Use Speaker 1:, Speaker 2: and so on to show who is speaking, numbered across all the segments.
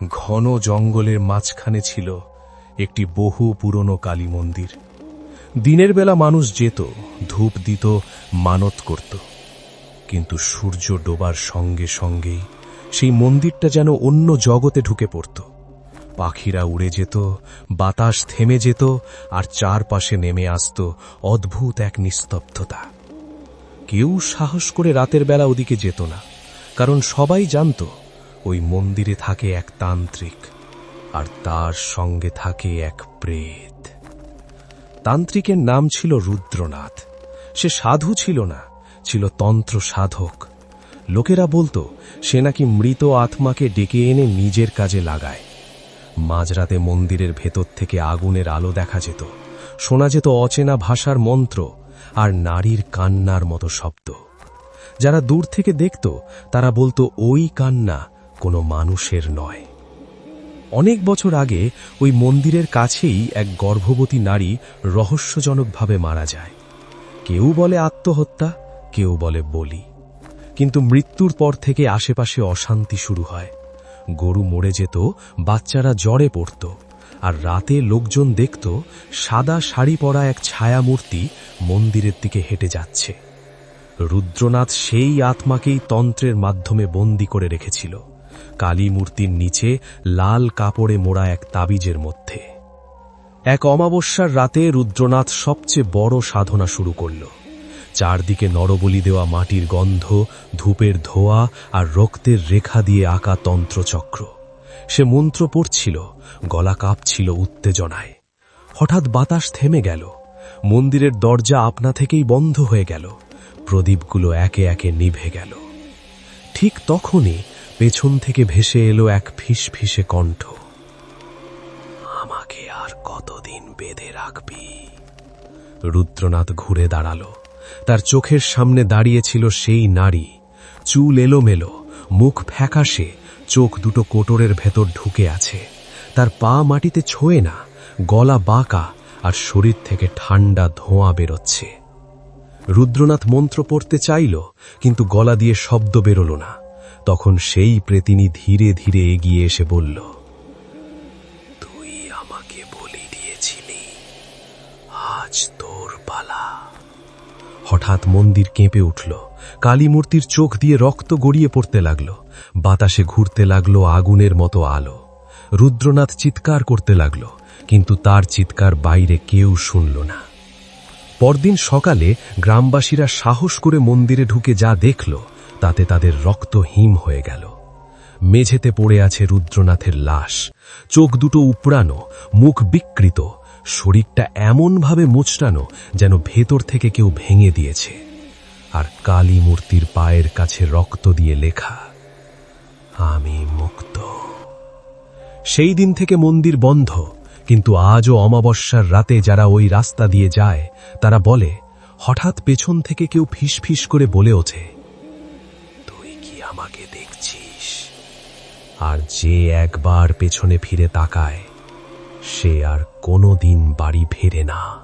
Speaker 1: ঘন জঙ্গলের মাঝখানে ছিল একটি বহু পুরনো কালী মন্দির। দিনের বেলা মানুষ যেত, ধূপ দিত, মানত করত। কিন্তু সূর্য ডোবার সঙ্গে সঙ্গেই সেই মন্দিরটা যেন অন্য জগতে ঢুকে পড়ত। পাখিরা উড়ে যেত, বাতাস থেমে যেত, আর চারপাশে নেমে আসত অদ্ভুত এক নিস্তব্ধতা। কেউ সাহস করে রাতের বেলা ওদিকে যেত না, কারণ সবাই জানত ওই মন্দিরে থাকে এক তান্ত্রিক, আর তার সঙ্গে থাকে এক প্রেত। তান্ত্রিকের নাম ছিল রুদ্রনাথ। সে সাধু ছিল না, ছিল তন্ত্র সাধক। লোকেরা বলতো, সে নাকি মৃত আত্মাকে ডেকে এনে নিজের কাজে লাগায়। মাঝরাতে মন্দিরের ভেতর থেকে আগুনের আলো দেখা যেত, শোনা যেত অচেনা ভাষার মন্ত্র আর নারীর কান্নার মতো শব্দ। যারা দূর থেকে দেখত, তারা বলতো, ওই কান্না কোনো মানুষের নয়। অনেক বছর আগে ওই মন্দিরের কাছেই এক গর্ভবতী নারী রহস্যজনকভাবে মারা যায়। কেউ বলে আত্মহত্যা, কেউ বলে বলি। কিন্তু মৃত্যুর পর থেকে আশেপাশে অশান্তি শুরু হয়। গরু মরে যেত, বাচ্চারা জ্বরে পড়ত, আর রাতে লোকজন দেখত সাদা শাড়ি পরা এক ছায়ামূর্তি মন্দিরের দিকে হেঁটে যাচ্ছে। রুদ্রনাথ সেই আত্মাকেই তন্ত্রের মাধ্যমে বন্দি করে রেখেছিল। কালী মূর্তির নিচে লাল কাপড়ে মোড়া এক তাবিজের মধ্যে। এক অমাবস্যার রাতে রুদ্রনাথ সবচেয়ে বড় সাধনা শুরু করল। চারদিকে নরবলি দেওয়া মাটির গন্ধ, ধূপের ধোয়া আর রক্তের রেখা দিয়ে আঁকা তন্ত্রচক্র। সে মন্ত্র পড়ছিল, গলা কাঁপছিল উত্তেজনায়। হঠাৎ বাতাস থেমে গেল। মন্দিরের দরজা আপনা থেকেই বন্ধ হয়ে গেল। প্রদীপগুলো একে একে নিভে গেল। ঠিক তখনই পেছন থেকে ভেসে এলো এক ফিস ফিসে কণ্ঠ। আমাকে আর কতদিন বেঁধে রাখবি? রুদ্রনাথ ঘুরে দাঁড়াল। তার চোখের সামনে দাঁড়িয়েছিল সেই নারী। চুল এলোমেলো, মুখ ফ্যাকাশে, চোখ দুটো কোটরের ভেতর ঢুকে আছে। তার পা মাটিতে ছোঁয়ে না, গলা বাঁকা আর শরীর থেকে ঠান্ডা ধোঁয়া বেরোচ্ছে। রুদ্রনাথ মন্ত্র পড়তে চাইল, কিন্তু গলা দিয়ে শব্দ বেরোল না। তখন সেই প্রেতিনী ধীরে ধীরে এগিয়ে এসে বলল, তুই আমাকে বলি দিয়েছিলি, আজ তোর পালা। হঠাৎ মন্দির কেঁপে উঠল কালী মূর্তির চোখ দিয়ে রক্ত গড়িয়ে পড়তে লাগল, বাতাসে ঘুরতে লাগল আগুনের মতো আলো। রুদ্রনাথ চিৎকার করতে লাগল, কিন্তু তার চিৎকার বাইরে কেউ শুনল না। পরদিন সকালে গ্রামবাসীরা সাহস করে মন্দিরে ঢুকে যা দেখল তাতে তাদের রক্ত হিম হয়ে গেল। মেঝেতে পড়ে আছে রুদ্রনাথের লাশ। চোখ দুটো উপড়ানো, মুখ বিকৃত। শরীরটা এমনভাবে মুচড়ানো যেন ভেতর থেকে কেউ ভেঙে দিয়েছে। আর কালী মূর্তির পায়ের কাছে রক্ত দিয়ে লেখা, আমি মুক্ত। সেই দিন থেকে মন্দির বন্ধ, কিন্তু আজও অমাবস্যার রাতে যারা ওই রাস্তা দিয়ে যায়, তারা বলে, হঠাৎ পেছন থেকে কেউ ফিস ফিস করে বলে ওঠে। আমাকে দেখছিস। আর যে একবার পেছনে ফিরে তাকায়, সে আর কোনো দিন বাড়ি ফেরে না।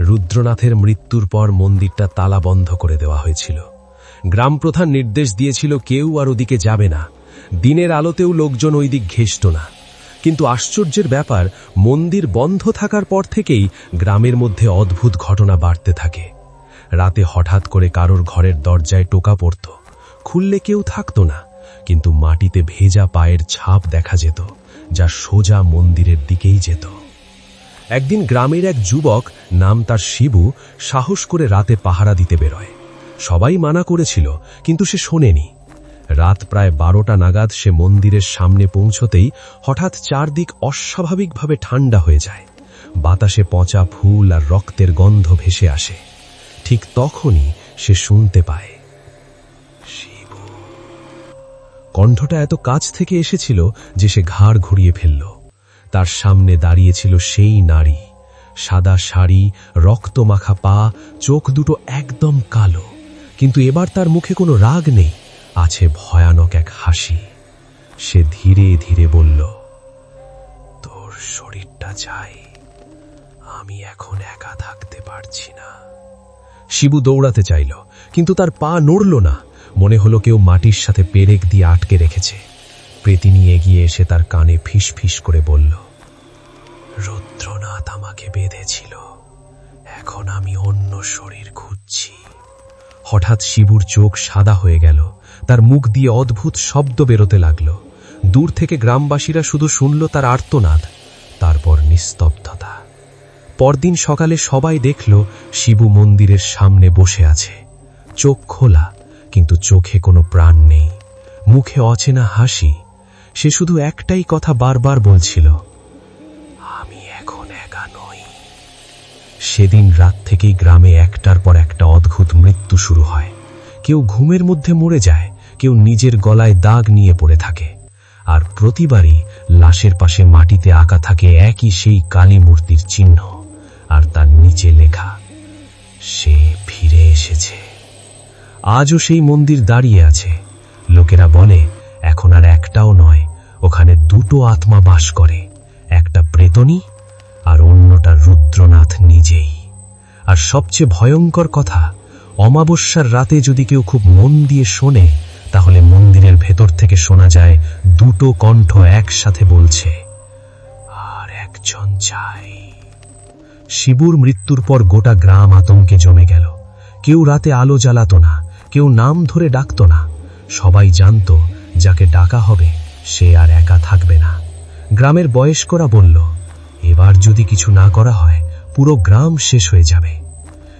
Speaker 1: রুদ্রনাথের মৃত্যুর পর মন্দিরটা তালা বন্ধ করে দেওয়া হয়েছিল। গ্রাম প্রধান নির্দেশ দিয়েছিল কেউ আর ওদিকে যাবে না। দিনের আলোতেও লোকজন ওই দিক ঘেষ্ট না। কিন্তু আশ্চর্যের ব্যাপার, মন্দির বন্ধ থাকার পর থেকেই গ্রামের মধ্যে অদ্ভুত ঘটনা বাড়তে থাকে। রাতে হঠাৎ করে কারোর ঘরের দরজায় টোকা পড়ত। খুললে কেউ থাকতো না, কিন্তু মাটিতে ভেজা পায়ের ছাপ দেখা যেত, যা সোজা মন্দিরের দিকেই যেত। একদিন গ্রামের এক যুবক, নাম তার শিবু, সাহস করে রাতে পাহারা দিতে বেরোয়। সবাই মানা করেছিল, কিন্তু সে শোনেনি। রাত প্রায় বারোটা নাগাদ সে মন্দিরের সামনে পৌঁছতেই হঠাৎ চারদিক অস্বাভাবিকভাবে ঠান্ডা হয়ে যায়। বাতাসে পচা ফুল আর রক্তের গন্ধ ভেসে আসে। ঠিক তখনই সে শুনতে পায়। কণ্ঠটা এত কাছ থেকে এসেছিল যে সে ঘাড় ঘুরিয়ে ফেলল। তার সামনে দাঁড়িয়েছিল সেই নারী। সাদা শাড়ি, রক্তমাখা পা, চোখ দুটো একদম কালো। কিন্তু এবার তার মুখে কোনো রাগ নেই, আছে ভয়ানক এক হাসি। সে ধীরে ধীরে বলল, তোর শরীরটা চাই। আমি এখন একা থাকতে পারছি না। শিবু দৌড়াতে চাইল, কিন্তু তার পা নড়ল না। মনে হলো কেউ মাটির সাথে পেরেক দিয়ে আটকে রেখেছে। প্রেতিনী এগিয়ে এসে তার কানে ফিস ফিস করে বলল, রুদ্রনাথ আমাকে বেঁধেছিল। এখন আমি অন্য শরীর খুঁজছি। হঠাৎ শিবুর চোখ সাদা হয়ে গেল। তার মুখ দিয়ে অদ্ভুত শব্দ বেরোতে লাগল। দূর থেকে গ্রামবাসীরা শুধু শুনল তার আর্তনাদ, তারপর নিস্তব্ধতা। পরদিন সকালে সবাই দেখল শিবু মন্দিরের সামনে বসে আছে। চোখ খোলা কিন্তু চোখে কোনো প্রাণ নেই। মুখে অচেনা হাসি। সে শুধু একটাই কথা বারবার বলছিল, আমি এখন একা নই। সেদিন রাত থেকেই গ্রামে একটার পর একটা অদ্ভুত মৃত্যু শুরু হয়। কেউ ঘুমের মধ্যে মরে যায়, কেউ নিজের গলায় দাগ নিয়ে পড়ে থাকে। আর প্রতিবারই লাশের পাশে মাটিতে আঁকা থাকে একই সেই কালী মূর্তির চিহ্ন। আর তার নিচে লেখা, সে ফিরে এসেছে। আজও সেই মন্দির দাঁড়িয়ে আছে। লোকেরা বলে, এখন আর একটাও নয়, ওখানে দুটো আত্মা বাস করে, একটা প্রেতনী আর অন্যটা রুদ্রনাথ নিজেই। আর সবচেয়ে ভয়ঙ্কর কথা, অমাবস্যার রাতে যদি কেউ খুব মন দিয়ে শোনে, তাহলে মন্দিরের ভেতর থেকে শোনা যায়, দুটো কণ্ঠ একসাথে বলছে, আর একজন চাই। শিবুর মৃত্যুর পর গোটা গ্রাম আতঙ্কে জমে গেল। কেউ রাতে আলো জ্বালাতো না কেউ নাম ধরে ডাকতো না। সবাই জানতো, যাকে ডাকা হবে, সে আর একা থাকবে না। গ্রামের বয়স্করা বলল, এবার যদি কিছু না করা হয়, পুরো গ্রাম শেষ হয়ে যাবে।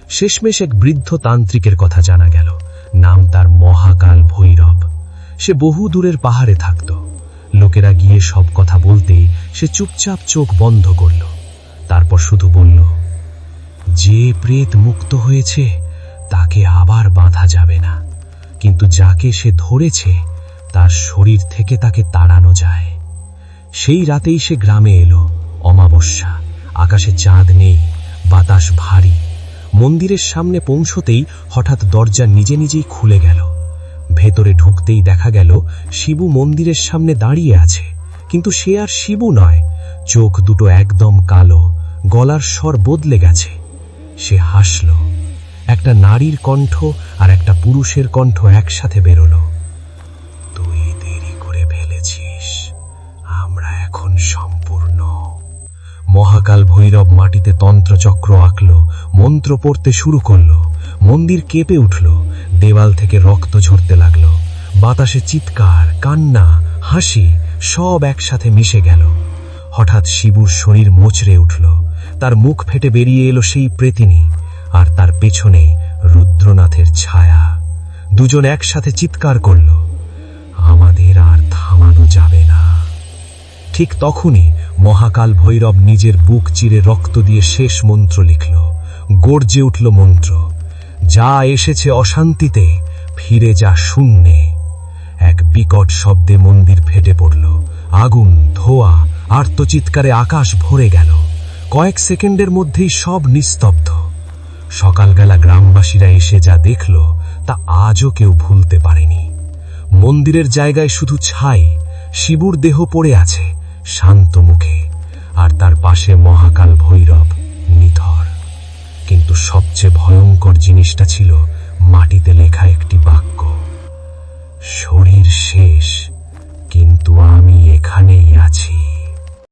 Speaker 1: শেষমেশ এক বৃদ্ধ তান্ত্রিকের কথা জানা গেল। নাম তার মহাকাল ভৈরব। সে বহু দূরের পাহাড়ে থাকত। লোকেরা গিয়ে সব কথা বলতেই সে চুপচাপ চোখ বন্ধ করল। তারপর শুধু বলল, যে প্রেত মুক্ত হয়েছে তাকে আবার বাঁধা যাবে না। কিন্তু যাকে সে ধরেছে, তার শরীর থেকে তাকে তাড়ানো যায়। সেই রাতেই সে গ্রামে এলো, অমাবস্যা। আকাশে চাঁদ নেই, বাতাস ভারী। মন্দিরের সামনে পৌঁছতেই হঠাৎ দরজা নিজে নিজেই খুলে গেল। ভেতরে ঢুকতেই দেখা গেল, শিবু মন্দিরের সামনে দাঁড়িয়ে আছে। কিন্তু সে আর শিবু নয়, চোখ দুটো একদম কালো, গলার স্বর বদলে গেছে। সে হাসল। একটা নারীর কণ্ঠ আর একটা পুরুষের কণ্ঠ একসাথে বেরোলো। তুই দেরি করে ফেলেছিস। আমরা এখন সম্পূর্ণ। মহাকাল ভৈরব মাটিতে তন্ত্রচক্র আঁকল, মন্ত্র পড়তে শুরু করল, মন্দির কেঁপে উঠল, দেওয়াল থেকে রক্ত ঝরতে লাগল, বাতাসে চিৎকার, কান্না, হাসি, সব একসাথে মিশে গেল। হঠাৎ শিবুর শরীর মোচড়ে উঠল, তার মুখ ফেটে বেরিয়ে এলো সেই প্রেতিনী। আর তার পেছনেই রুদ্রনাথের ছায়া। দুজন একসাথে চিৎকার করল, আমাদের আর থামানো যাবে না। ঠিক তখনই মহাকাল ভৈরব নিজের বুক চিরে রক্ত দিয়ে শেষ মন্ত্র লিখল। গর্জে উঠল মন্ত্র, যা এসেছে অশান্তিতে, ফিরে যা শূন্যে। এক বিকট শব্দে মন্দির ফেটে পড়ল। আগুন, ধোয়া, আর্তচিৎকারে আকাশ ভরে গেল। কয়েক সেকেন্ডের মধ্যেই সব নিস্তব্ধ। সকালবেলা গ্রামবাসীরা এসে যা দেখল, তা আজও কেউ ভুলতে পারেনি। মন্দিরের জায়গায় শুধু ছাই, শিবুর দেহ পড়ে আছে, শান্ত মুখে, আর তার পাশে মহাকাল ভৈরব, নিথর। কিন্তু সবচেয়ে ভয়ঙ্কর জিনিসটা ছিল মাটিতে লেখা একটি বাক্য, শরীর শেষ, কিন্তু আমি এখানেই আছি।